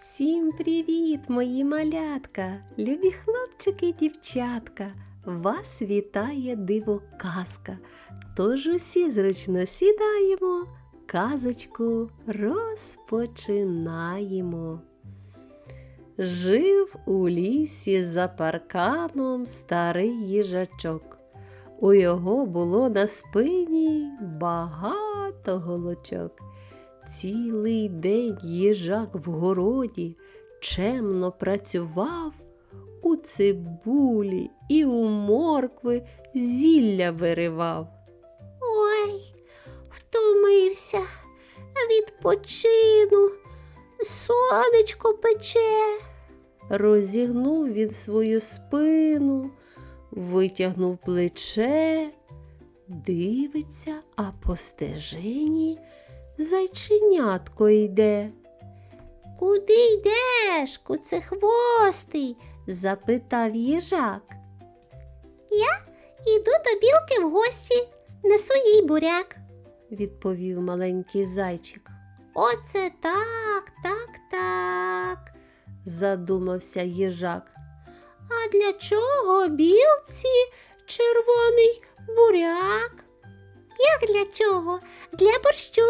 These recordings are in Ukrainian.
Всім привіт, мої малятка, любі хлопчики і дівчатка. Вас вітає диво казка. Тож усі зручно сідаємо, казочку розпочинаємо. Жив у лісі за парканом старий їжачок. У його було на спині багато голочок. Цілий день їжак в городі чемно працював, у цибулі і у моркви зілля виривав. Ой, втомився, відпочину, сонечко пече. Розігнув він свою спину, витягнув плече, дивиться, а по стежині зайченятко йде. Куди йдеш, куцехвостий? запитав їжак. Я Іду до білки в гості, несу їй буряк. відповів маленький зайчик. Оце так, так, так. Задумався їжак. А для чого білці червоний буряк? Як для чого? Для борщу.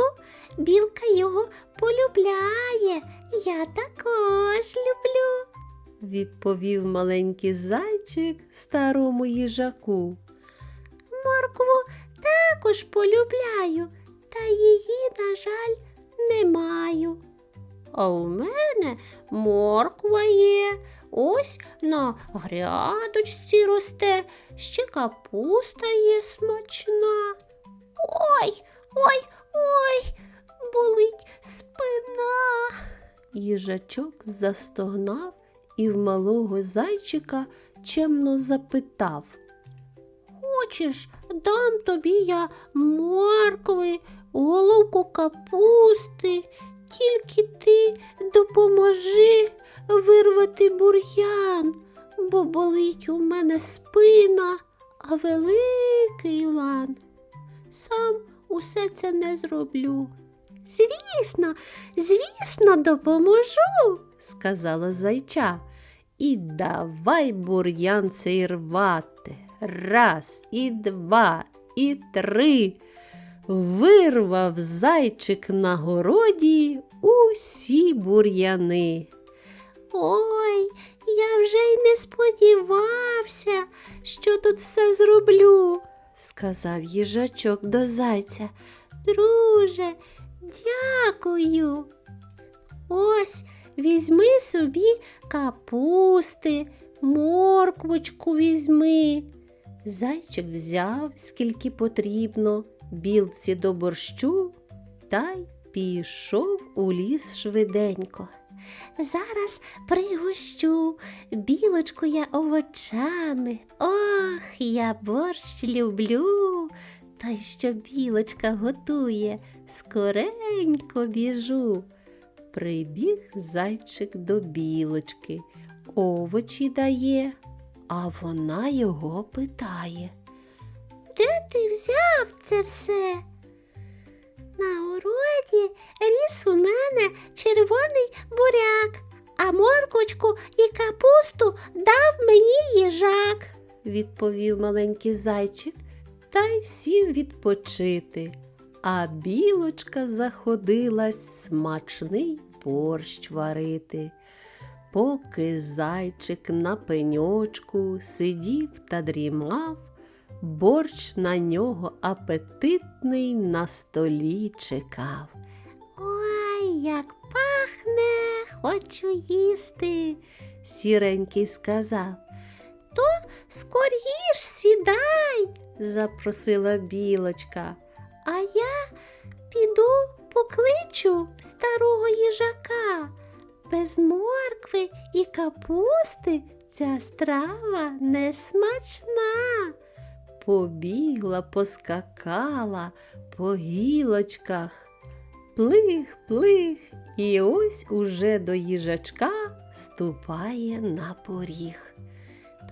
Білка його полюбляє. Я також люблю. Відповів маленький зайчик старому їжаку. Моркву також полюбляю, та її, на жаль, не маю. А у мене морква є, ось на грядочці росте, ще капуста є смачна. Ой, ой, ой, болить спина. Їжачок застогнав і в малого зайчика чемно запитав. Хочеш, дам тобі я моркви, головку капусти, тільки ти допоможи вирвати бур'ян, бо болить у мене спина, а великий лан. Сам усе це не зроблю. Звісно, звісно, допоможу. сказала зайча. І давай бур'ян цей рвати. Раз, і два, і три. Вирвав зайчик на городі усі бур'яни. Ой, я вже й не сподівався, що тут все зроблю. сказав їжачок до зайця. Друже, дякую. Ось візьми собі капусти, морквочку візьми. Зайчик взяв, скільки потрібно, білці до борщу та й пішов у ліс швиденько. Зараз пригощу білочку я овочами. Ох, я борщ люблю. Та й що білочка готує, скоренько біжу. Прибіг зайчик до білочки, овочі дає, а вона його питає. Де ти взяв це все? На городі ріс у мене червоний буряк, а моркочку і капусту дав мені їжак. відповів маленький зайчик та й сів відпочити. А білочка заходилась смачний борщ варити. Поки зайчик на пеньочку сидів та дрімав, борщ на нього апетитний на столі чекав. Ой, як пахне, хочу їсти. Сіренький сказав, То Скоріш сідай, запросила білочка. А я піду покличу старого їжака. Без моркви і капусти ця страва не смачна. Побігла, поскакала по гілочках. Плих, плих, і ось уже до їжачка ступає на поріг.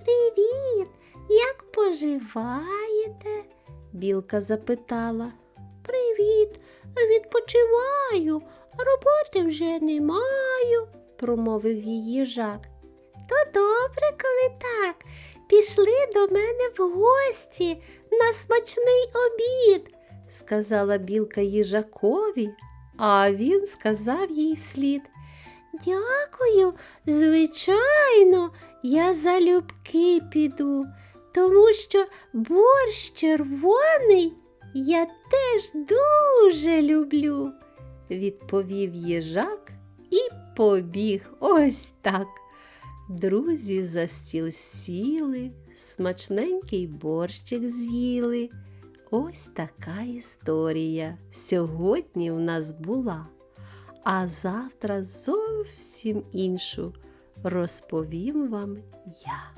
Привіт, як поживаєте? Білка запитала. Привіт, відпочиваю, роботи вже не маю. промовив їй їжак. То добре, коли так. Пішли до мене в гості на смачний обід. сказала білка їжакові, а він сказав їй слід. Дякую, звичайно, я залюбки піду, тому що борщ червоний я теж дуже люблю. відповів їжак і побіг ось так. Друзі за стіл сіли, смачненький борщик з'їли. Ось така історія сьогодні в нас була, а завтра зовсім іншу розповім вам я.